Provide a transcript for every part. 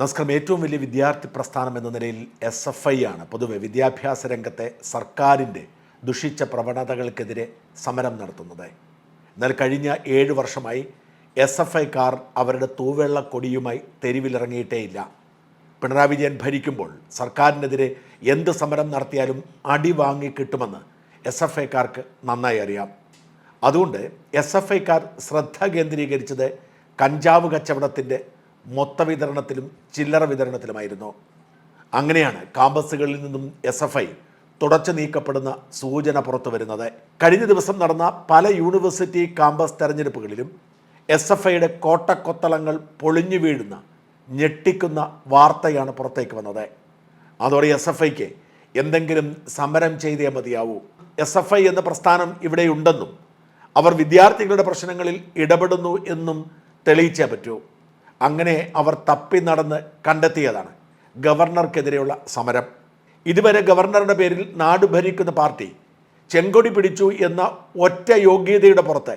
നമസ്കാരം ഏറ്റവും വലിയ വിദ്യാർത്ഥി പ്രസ്ഥാനം എന്ന നിലയിൽ എസ് എഫ് ഐ ആണ്. പൊതുവെ വിദ്യാഭ്യാസ രംഗത്തെ സർക്കാരിന്റെ ദുഷിച്ച പ്രവണതകൾക്കെതിരെ സമരം നടത്തുന്നത്. എന്നാൽ കഴിഞ്ഞ ഏഴ് വർഷമായി എസ് എഫ് ഐക്കാർ അവരുടെ തൂവെള്ള കൊടിയുമായി തെരുവിലിറങ്ങിയിട്ടേയില്ല. പിണറായി വിജയൻ ഭരിക്കുമ്പോൾ സർക്കാരിനെതിരെ എന്ത് സമരം നടത്തിയാലും അടി വാങ്ങി കിട്ടുമെന്ന് എസ് എഫ് ഐക്കാർക്ക് നന്നായി അറിയാം. അതുകൊണ്ട് എസ് എഫ് ഐക്കാർ ശ്രദ്ധ കേന്ദ്രീകരിച്ചത് കഞ്ചാവ് കച്ചവടത്തിന്റെ മൊത്ത വിതരണത്തിലും ചില്ലറ വിതരണത്തിലുമായിരുന്നു. അങ്ങനെയാണ് കാമ്പസുകളിൽ നിന്നും എസ് എഫ് ഐ തുടച്ചു നീക്കപ്പെടുന്ന സൂചന പുറത്തു വരുന്നത്. കഴിഞ്ഞ ദിവസം നടന്ന പല യൂണിവേഴ്സിറ്റി കാമ്പസ് തെരഞ്ഞെടുപ്പുകളിലും എസ് എഫ് ഐയുടെ കോട്ടക്കൊത്തളങ്ങൾ പൊളിഞ്ഞു വീഴുന്ന ഞെട്ടിക്കുന്ന വാർത്തയാണ് പുറത്തേക്ക് വന്നത്. അതോടെ എസ് എഫ് ഐക്ക് എന്തെങ്കിലും സമരം ചെയ്തേ മതിയാവൂ. എസ് എഫ് ഐ എന്ന പ്രസ്ഥാനം ഇവിടെയുണ്ടെന്നും അവർ വിദ്യാർത്ഥികളുടെ പ്രശ്നങ്ങളിൽ ഇടപെടുന്നു എന്നും തെളിയിച്ചേ പറ്റൂ. അങ്ങനെ അവർ തപ്പി നടന്ന് കണ്ടെത്തിയതാണ്. ഗവർണർക്കെതിരെയുള്ള സമരം. ഇതുവരെ ഗവർണറുടെ പേരിൽ നാട് ഭരിക്കുന്ന പാർട്ടി ചെങ്കൊടി പിടിച്ചു എന്ന ഒറ്റ യോഗ്യതയുടെ പുറത്ത്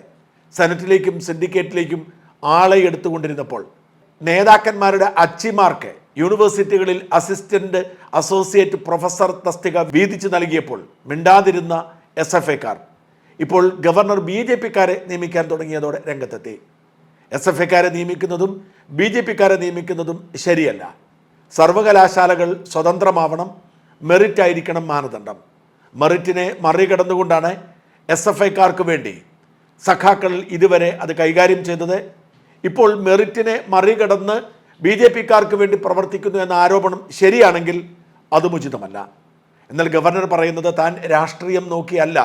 സെനറ്റിലേക്കും സിൻഡിക്കേറ്റിലേക്കും ആളെ എടുത്തുകൊണ്ടിരുന്നപ്പോൾ നേതാക്കന്മാരുടെ അച്ചിമാർക്ക് യൂണിവേഴ്സിറ്റികളിൽ അസിസ്റ്റന്റ് അസോസിയേറ്റ് പ്രൊഫസർ തസ്തിക വീതിച്ചു നൽകിയപ്പോൾ മിണ്ടാതിരുന്ന എസ് എഫ് ഇപ്പോൾ ഗവർണർ ബി ജെ പിക്കാരെ നിയമിക്കാൻ തുടങ്ങിയതോടെ രംഗത്തെത്തി. എസ് എഫ് എക്കാരെ നിയമിക്കുന്നതും ബി ജെ പിക്കാരെ നിയമിക്കുന്നതും ശരിയല്ല. സർവകലാശാലകൾ സ്വതന്ത്രമാവണം മെറിറ്റ് ആയിരിക്കണം മാനദണ്ഡം. മെറിറ്റിനെ മറികടന്നുകൊണ്ടാണ് എസ് എഫ് ഐക്കാർക്ക് വേണ്ടി സഖാക്കൾ ഇതുവരെ അത് കൈകാര്യം ചെയ്തത്. ഇപ്പോൾ മെറിറ്റിനെ മറികടന്ന് ബി ജെ പിക്കാർക്ക് വേണ്ടി പ്രവർത്തിക്കുന്നു എന്ന ആരോപണം ശരിയാണെങ്കിൽ അതും ഉചിതമല്ല. എന്നാൽ ഗവർണർ പറയുന്നത് താൻ രാഷ്ട്രീയം നോക്കിയല്ല.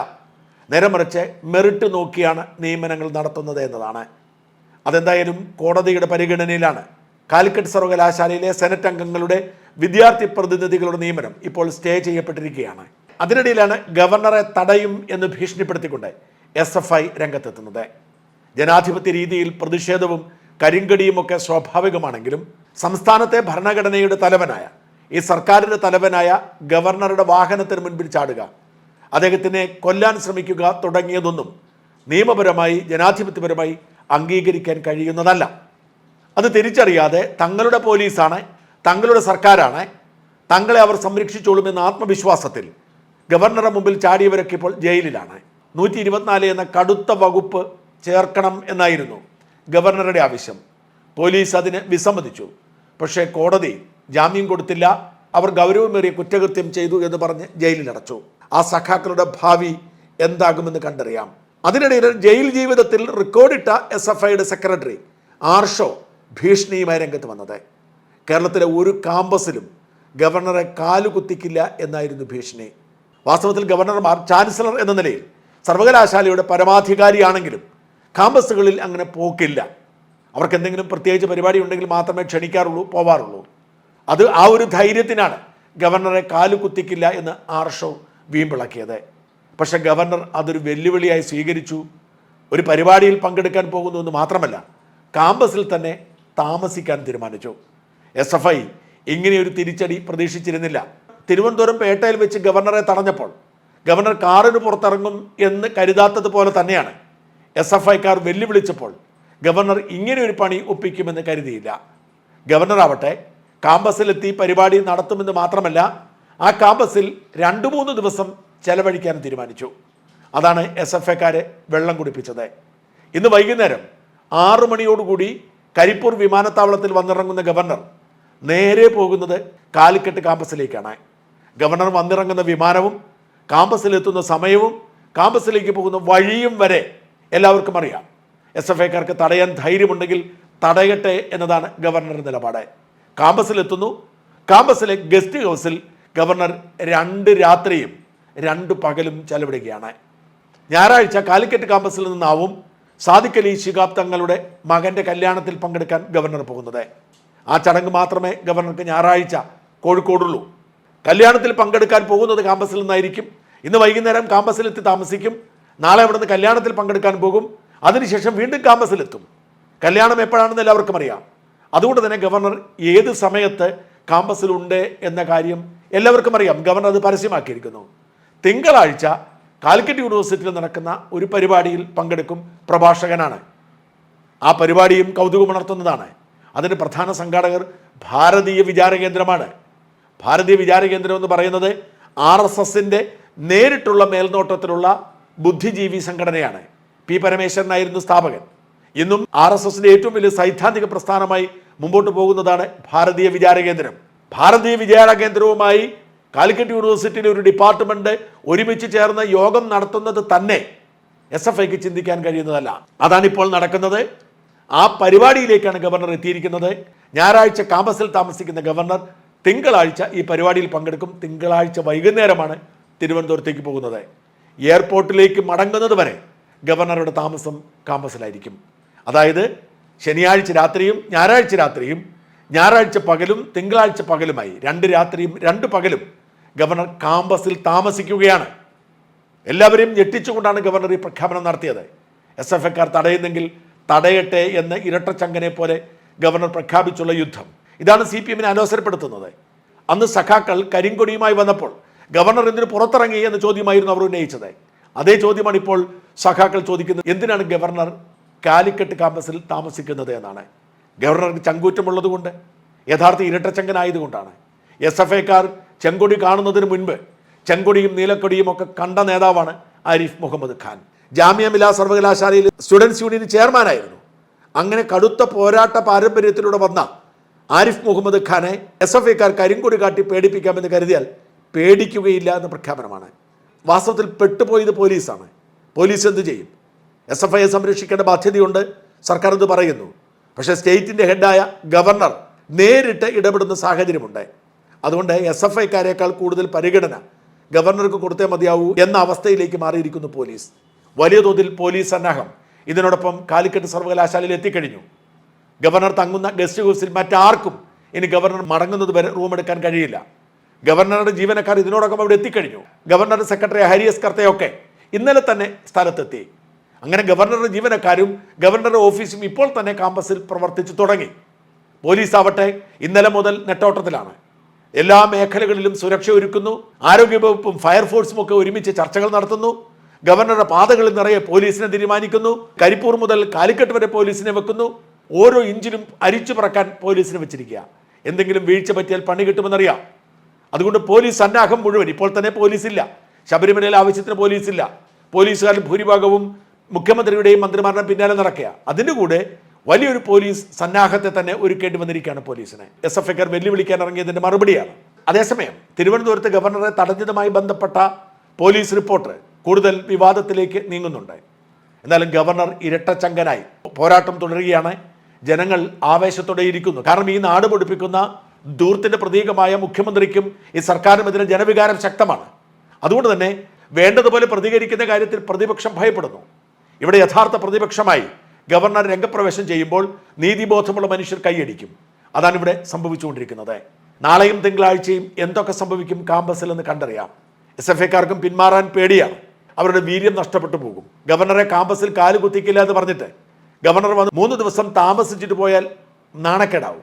നേരെ മറിച്ച് മെറിറ്റ് നോക്കിയാണ് നിയമനങ്ങൾ നടത്തുന്നത് എന്നതാണ്. അതെന്തായാലും കോടതിയുടെ പരിഗണനയിലാണ്. കാലിക്കറ്റ് സർവകലാശാലയിലെ സെനറ്റ് അംഗങ്ങളുടെ വിദ്യാർത്ഥി പ്രതിനിധികളുടെ നിയമനം ഇപ്പോൾ സ്റ്റേ ചെയ്യപ്പെട്ടിരിക്കുകയാണ്. അതിനിടയിലാണ് ഗവർണറെ തടയും എന്ന് ഭീഷണിപ്പെടുത്തിക്കൊണ്ട് എസ് എഫ് ഐ രംഗത്തെത്തുന്നത്. ജനാധിപത്യ രീതിയിൽ പ്രതിഷേധവും കരിങ്കടിയുമൊക്കെ സ്വാഭാവികമാണെങ്കിലും സംസ്ഥാനത്തെ ഭരണഘടനയുടെ തലവനായ ഈ സർക്കാരിന്റെ തലവനായ ഗവർണറുടെ വാഹനത്തിന് മുൻപിൽ ചാടുക അദ്ദേഹത്തിനെ കൊല്ലാൻ ശ്രമിക്കുക തുടങ്ങിയതൊന്നും നിയമപരമായി ജനാധിപത്യപരമായി അംഗീകരിക്കാൻ കഴിയുന്നതല്ല. അത് തിരിച്ചറിയാതെ തങ്ങളുടെ പോലീസാണ് തങ്ങളുടെ സർക്കാരാണ് തങ്ങളെ അവർ സംരക്ഷിച്ചോളുമെന്ന ആത്മവിശ്വാസത്തിൽ ഗവർണറുടെ മുമ്പിൽ ചാടിയവരൊക്കെ ഇപ്പോൾ ജയിലിലാണ്. നൂറ്റി ഇരുപത്തിനാല് എന്ന കടുത്ത വകുപ്പ് ചേർക്കണം എന്നായിരുന്നു ഗവർണറുടെ ആവശ്യം. പോലീസ് അതിന് വിസമ്മതിച്ചു. പക്ഷേ കോടതി ജാമ്യം കൊടുത്തില്ല അവർ ഗൗരവമേറിയ കുറ്റകൃത്യം ചെയ്തു എന്ന് പറഞ്ഞ് ജയിലിലടച്ചു. ആ സഖാക്കളുടെ ഭാവി എന്താകുമെന്ന് കണ്ടറിയാം. അതിനിടയിൽ ജയിൽ ജീവിതത്തിൽ റെക്കോർഡിട്ട എസ് എഫ് ഐയുടെ സെക്രട്ടറി ആർഷോ ഭീഷണിയുമായി രംഗത്ത് വന്നത്. കേരളത്തിലെ ഒരു കാമ്പസിലും ഗവർണറെ കാലുകുത്തിക്കില്ല എന്നായിരുന്നു ഭീഷണി. വാസ്തവത്തിൽ ഗവർണർമാർ ചാൻസലർ എന്ന നിലയിൽ സർവകലാശാലയുടെ പരമാധികാരിയാണെങ്കിലും കാമ്പസുകളിൽ അങ്ങനെ പോക്കില്ല. അവർക്ക് എന്തെങ്കിലും പ്രത്യേകിച്ച് പരിപാടി ഉണ്ടെങ്കിൽ മാത്രമേ ക്ഷണിക്കാറുള്ളൂ പോവാറുള്ളൂ. അത് ആ ഒരു ധൈര്യത്തിനാണ് ഗവർണറെ കാലുകുത്തിക്കില്ല എന്ന് ആർഷോ വീമ്പിളക്കിയത്. പക്ഷേ ഗവർണർ അതൊരു വെല്ലുവിളിയായി സ്വീകരിച്ചു. ഒരു പരിപാടിയിൽ പങ്കെടുക്കാൻ പോകുന്നു എന്ന് മാത്രമല്ല കാമ്പസിൽ തന്നെ താമസിക്കാൻ തീരുമാനിച്ചു. എസ് എഫ് ഐ ഇങ്ങനെയൊരു തിരിച്ചടി പ്രതീക്ഷിച്ചിരുന്നില്ല. തിരുവനന്തപുരം പേട്ടയിൽ വെച്ച് ഗവർണറെ തടഞ്ഞപ്പോൾ ഗവർണർ കാറിന് പുറത്തിറങ്ങും എന്ന് കരുതാത്തതുപോലെ തന്നെയാണ്. എസ് എഫ് ഐക്കാർ വെല്ലുവിളിച്ചപ്പോൾ ഗവർണർ ഇങ്ങനെ ഒരു പണി ഒപ്പിക്കുമെന്ന് കരുതിയില്ല. ഗവർണർ ആവട്ടെ കാമ്പസിലെത്തി പരിപാടി നടത്തുമെന്ന് മാത്രമല്ല ആ കാമ്പസിൽ രണ്ട് മൂന്ന് ദിവസം ചെലവഴിക്കാൻ തീരുമാനിച്ചു. അതാണ് എസ് എഫ് എക്കാരെ വെള്ളം കുടിപ്പിച്ചത്. ഇന്ന് വൈകുന്നേരം ആറു മണിയോടുകൂടി കരിപ്പൂർ വിമാനത്താവളത്തിൽ വന്നിറങ്ങുന്ന ഗവർണർ നേരെ പോകുന്നത് കാലിക്കറ്റ് കാമ്പസിലേക്കാണ്. ഗവർണർ വന്നിറങ്ങുന്ന വിമാനവും കാമ്പസിലെത്തുന്ന സമയവും കാമ്പസിലേക്ക് പോകുന്ന വഴിയും വരെ എല്ലാവർക്കും അറിയാം. എസ് എഫ് ഐക്കാർക്ക് തടയാൻ ധൈര്യമുണ്ടെങ്കിൽ തടയട്ടെ എന്നതാണ് ഗവർണറുടെ നിലപാട്. കാമ്പസിലെത്തുന്നു. കാമ്പസിലെ ഗസ്റ്റ് ഹൗസിൽ ഗവർണർ രണ്ട് രാത്രിയും രണ്ട് പകലും ചെലവിടുകയാണ്. ഞായറാഴ്ച കാലിക്കറ്റ് കാമ്പസിൽ നിന്നാവും സാദിഖ് അലി ശിഹാബ് തങ്ങളുടെ മകന്റെ കല്യാണത്തിൽ പങ്കെടുക്കാൻ ഗവർണർ പോകുന്നത്. ആ ചടങ്ങ് മാത്രമേ ഗവർണർക്ക് ഞായറാഴ്ച കോഴിക്കോടുള്ളൂ. കല്യാണത്തിൽ പങ്കെടുക്കാൻ പോകുന്നത് കാമ്പസിൽ നിന്നായിരിക്കും. ഇന്ന് വൈകുന്നേരം കാമ്പസിലെത്തി താമസിക്കും. നാളെ അവിടുന്ന് കല്യാണത്തിൽ പങ്കെടുക്കാൻ പോകും. അതിനുശേഷം വീണ്ടും കാമ്പസിലെത്തും കല്യാണം എപ്പോഴാണെന്ന് എല്ലാവർക്കും അറിയാം. അതുകൊണ്ട് തന്നെ ഗവർണർ ഏത് സമയത്ത് കാമ്പസിലുണ്ട് എന്ന കാര്യം എല്ലാവർക്കും അറിയാം. ഗവർണർ അത് പരസ്യമാക്കിയിരിക്കുന്നു. തിങ്കളാഴ്ച കാലിക്കറ്റ് യൂണിവേഴ്സിറ്റിയിൽ നടക്കുന്ന ഒരു പരിപാടിയിൽ പങ്കെടുക്കും പ്രഭാഷകനാണ്. ആ പരിപാടിയും കൗതുകമുണർത്തുന്നതാണ്. അതിന് പ്രധാന സംഘാടകർ ഭാരതീയ വിചാര കേന്ദ്രമാണ്. ഭാരതീയ വിചാര കേന്ദ്രം എന്ന് പറയുന്നത് ആർ എസ് എസിന്റെ നേരിട്ടുള്ള മേൽനോട്ടത്തിലുള്ള ബുദ്ധിജീവി സംഘടനയാണ്. പി പരമേശ്വരനായിരുന്നു സ്ഥാപകൻ. ഇന്നും ആർ എസ് എസിന്റെ ഏറ്റവും വലിയ സൈദ്ധാന്തിക പ്രസ്ഥാനമായി മുമ്പോട്ട് പോകുന്നതാണ് ഭാരതീയ വിചാര കേന്ദ്രം. ഭാരതീയ വിചാര കേന്ദ്രവുമായി കാലിക്കറ്റ് യൂണിവേഴ്സിറ്റിയിലെ ഒരു ഡിപ്പാർട്ട്മെന്റ് ഒരുമിച്ച് ചേർന്ന് യോഗം നടത്തുന്നത് തന്നെ എസ് എഫ് ഐക്ക് ചിന്തിക്കാൻ കഴിയുന്നതല്ല. അതാണിപ്പോൾ നടക്കുന്നത്. ആ പരിപാടിയിലേക്കാണ് ഗവർണർ എത്തിയിരിക്കുന്നത്. ഞായറാഴ്ച കാമ്പസിൽ താമസിക്കുന്ന ഗവർണർ തിങ്കളാഴ്ച ഈ പരിപാടിയിൽ പങ്കെടുക്കും. തിങ്കളാഴ്ച വൈകുന്നേരമാണ് തിരുവനന്തപുരത്തേക്ക് പോകുന്നത്. എയർപോർട്ടിലേക്ക് മടങ്ങുന്നത് വരെ ഗവർണറുടെ താമസം കാമ്പസിലായിരിക്കും അതായത് ശനിയാഴ്ച രാത്രിയും ഞായറാഴ്ച രാത്രിയും ഞായറാഴ്ച പകലും തിങ്കളാഴ്ച പകലുമായി രണ്ട് രാത്രിയും രണ്ട് പകലും ഗവർണർ കാമ്പസിൽ താമസിക്കുകയാണ്. എല്ലാവരെയും ഞെട്ടിച്ചുകൊണ്ടാണ് ഗവർണർ ഈ പ്രഖ്യാപനം നടത്തിയത്. എസ് എഫ് എക്കാർ തടയുന്നെങ്കിൽ തടയട്ടെ എന്ന് ഇരട്ടച്ചങ്കനെ പോലെ ഗവർണർ പ്രഖ്യാപിച്ചുള്ള യുദ്ധം. ഇതാണ് സി പി എമ്മിനെ അലോസരപ്പെടുത്തുന്നത്. അന്ന് സഖാക്കൾ കരിങ്കൊടിയുമായി വന്നപ്പോൾ ഗവർണർ എന്തിനു പുറത്തിറങ്ങി എന്ന ചോദ്യമായിരുന്നു അവർ ഉന്നയിച്ചത്. അതേ ചോദ്യമാണ് ഇപ്പോൾ സഖാക്കൾ ചോദിക്കുന്നത്. എന്തിനാണ് ഗവർണർ കാലിക്കറ്റ് കാമ്പസിൽ താമസിക്കുന്നത് എന്നാണ്. ഗവർണർക്ക് ചങ്കൂറ്റമുള്ളതുകൊണ്ട് യഥാർത്ഥ ഇരട്ടച്ചങ്കനായതുകൊണ്ടാണ്. എസ് എഫ് ഐക്കാർ ചെങ്കൊടി കാണുന്നതിന് മുൻപ് ചെങ്കൊടിയും നീലക്കൊടിയും ഒക്കെ കണ്ട നേതാവാണ് ആരിഫ് മുഹമ്മദ് ഖാൻ. ജാമ്യ മിലാ സർവകലാശാലയിൽ സ്റ്റുഡൻസ് യൂണിയൻ ചെയർമാനായിരുന്നു. അങ്ങനെ കടുത്ത പോരാട്ട പാരമ്പര്യത്തിലൂടെ വന്ന ആരിഫ് മുഹമ്മദ് ഖാനെ എസ് എഫ് ഐക്കാർ കരിങ്കൊടി കാട്ടി പേടിപ്പിക്കാമെന്ന് കരുതിയാൽ പേടിക്കുകയില്ല എന്ന പ്രഖ്യാപനമാണ്. വാസ്തവത്തിൽ പെട്ടുപോയത് പോലീസാണ്. പോലീസ് എന്ത് ചെയ്യും? എസ് എഫ് ഐയെ സംരക്ഷിക്കേണ്ട ബാധ്യതയുണ്ട്. സർക്കാർ ഇത് പറയുന്നു? പക്ഷേ സ്റ്റേറ്റിന്റെ ഹെഡായ ഗവർണർ നേരിട്ട് ഇടപെടുന്ന സാഹചര്യമുണ്ട്. അതുകൊണ്ട് എസ് എഫ് ഐക്കാരേക്കാൾ കൂടുതൽ പരിഗണന ഗവർണർക്ക് കൊടുത്തേ മതിയാവൂ എന്ന അവസ്ഥയിലേക്ക് മാറിയിരിക്കുന്നു പോലീസ്. വലിയ തോതിൽ പോലീസ് സന്നാഹം. ഇതിനോടൊപ്പം കാലിക്കറ്റ് സർവകലാശാലയിൽ എത്തിക്കഴിഞ്ഞു. ഗവർണർ തങ്ങുന്ന ഗസ്റ്റ് ഹൗസിൽ മറ്റാർക്കും ഇനി ഗവർണർ മടങ്ങുന്നത് വരെ റൂം എടുക്കാൻ കഴിയില്ല. ഗവർണറുടെ ജീവനക്കാർ ഇതിനോടൊപ്പം അവിടെ എത്തിക്കഴിഞ്ഞു. ഗവർണറുടെ സെക്രട്ടറി ഹരി എസ് കർത്തയൊക്കെ ഇന്നലെ തന്നെ സ്ഥലത്തെത്തി. അങ്ങനെ ഗവർണറുടെ ജീവനക്കാരും ഗവർണറുടെ ഓഫീസും ഇപ്പോൾ തന്നെ കാമ്പസിൽ പ്രവർത്തിച്ചു തുടങ്ങി. പോലീസ് ആവട്ടെ ഇന്നലെ മുതൽ നെട്ടോട്ടത്തിലാണ്. എല്ലാ മേഖലകളിലും സുരക്ഷ ഒരുക്കുന്നു. ആരോഗ്യവകുപ്പും ഫയർഫോഴ്സും ഒക്കെ ഒരുമിച്ച് ചർച്ചകൾ നടത്തുന്നു. ഗവർണറുടെ പാതകളിൽ നിറയെ പോലീസിനെ തീരുമാനിക്കുന്നു. കരിപ്പൂർ മുതൽ കാലിക്കട്ട് വരെ പോലീസിനെ വെക്കുന്നു. ഓരോ ഇഞ്ചിനും അരിച്ചു പറക്കാൻ പോലീസിനെ വെച്ചിരിക്കുക. എന്തെങ്കിലും വീഴ്ച പറ്റിയാൽ പണി കിട്ടുമെന്നറിയാം. അതുകൊണ്ട് പോലീസ് സന്നാഹം മുഴുവൻ. ഇപ്പോൾ തന്നെ പോലീസില്ല. ശബരിമലയിൽ ആവശ്യത്തിന് പോലീസില്ല. പോലീസുകാരിൽ ഭൂരിഭാഗവും മുഖ്യമന്ത്രിയുടെയും മന്ത്രിമാരുടെയും പിന്നാലെ നടക്കുക. അതിന്റെ കൂടെ വലിയൊരു പോലീസ് സന്നാഹത്തെ തന്നെ ഒരുക്കേണ്ടി വന്നിരിക്കുകയാണ് പോലീസിനെ. എസ് എഫ് ഐക്കാർ വെല്ലുവിളിക്കാൻ ഇറങ്ങിയതിന്റെ മറുപടിയാണ്. അതേസമയം തിരുവനന്തപുരത്ത് ഗവർണറെ തടഞ്ഞതുമായി ബന്ധപ്പെട്ട പോലീസ് റിപ്പോർട്ട് കൂടുതൽ വിവാദത്തിലേക്ക് നീങ്ങുന്നുണ്ട്. എന്നാലും ഗവർണർ ഇരട്ടച്ചങ്കനായി പോരാട്ടം തുടരുകയാണ്. ജനങ്ങൾ ആവേശത്തോടെ ഇരിക്കുന്നു. കാരണം ഈ നാട് പൊടിപ്പിക്കുന്ന ദൂർത്തിന്റെ പ്രതീകമായ മുഖ്യമന്ത്രിക്കും ഈ സർക്കാരിനുമെതിരെ ജനവികാരം ശക്തമാണ്. അതുകൊണ്ട് തന്നെ വേണ്ടതുപോലെ പ്രതികരിക്കുന്ന കാര്യത്തിൽ പ്രതിപക്ഷം ഭയപ്പെടുന്നു. ഇവിടെ യഥാർത്ഥ പ്രതിപക്ഷമായി ഗവർണർ രംഗപ്രവേശം ചെയ്യുമ്പോൾ നീതിബോധമുള്ള മനുഷ്യർ കൈയടിക്കും. അതാണ് ഇവിടെ സംഭവിച്ചുകൊണ്ടിരിക്കുന്നത്. നാളെയും തിങ്കളാഴ്ചയും എന്തൊക്കെ സംഭവിക്കും കാമ്പസിൽ എന്ന് കണ്ടറിയാം. എസ് എഫ് ഐക്കാർക്കും പിന്മാറാൻ പേടിയാണ്. അവരുടെ വീര്യം നഷ്ടപ്പെട്ടു പോകും. ഗവർണറെ കാമ്പസിൽ കാൽ കുത്തിക്കില്ല എന്ന് പറഞ്ഞിട്ട് ഗവർണർ വന്ന് മൂന്ന് ദിവസം താമസിച്ചിട്ട് പോയാൽ നാണക്കേടാവും.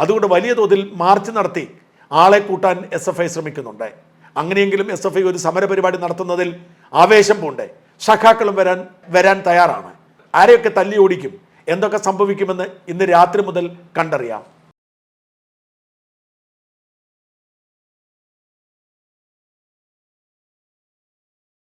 അതുകൊണ്ട് വലിയ തോതിൽ മാർച്ച് നടത്തി ആളെ കൂട്ടാൻ എസ് എഫ് ഐ ശ്രമിക്കുന്നുണ്ട്. അങ്ങനെയെങ്കിലും എസ് എഫ് ഐ ഒരു സമരപരിപാടി നടത്തുന്നതിൽ ആവേശം പോണ്ടേ. സഖാക്കളും വരാൻ വരാൻ തയ്യാറാണ്. ആരെയൊക്കെ തല്ലി ഓടിക്കും എന്തൊക്കെ സംഭവിക്കുമെന്ന് ഇന്ന് രാത്രി മുതൽ കണ്ടറിയാം.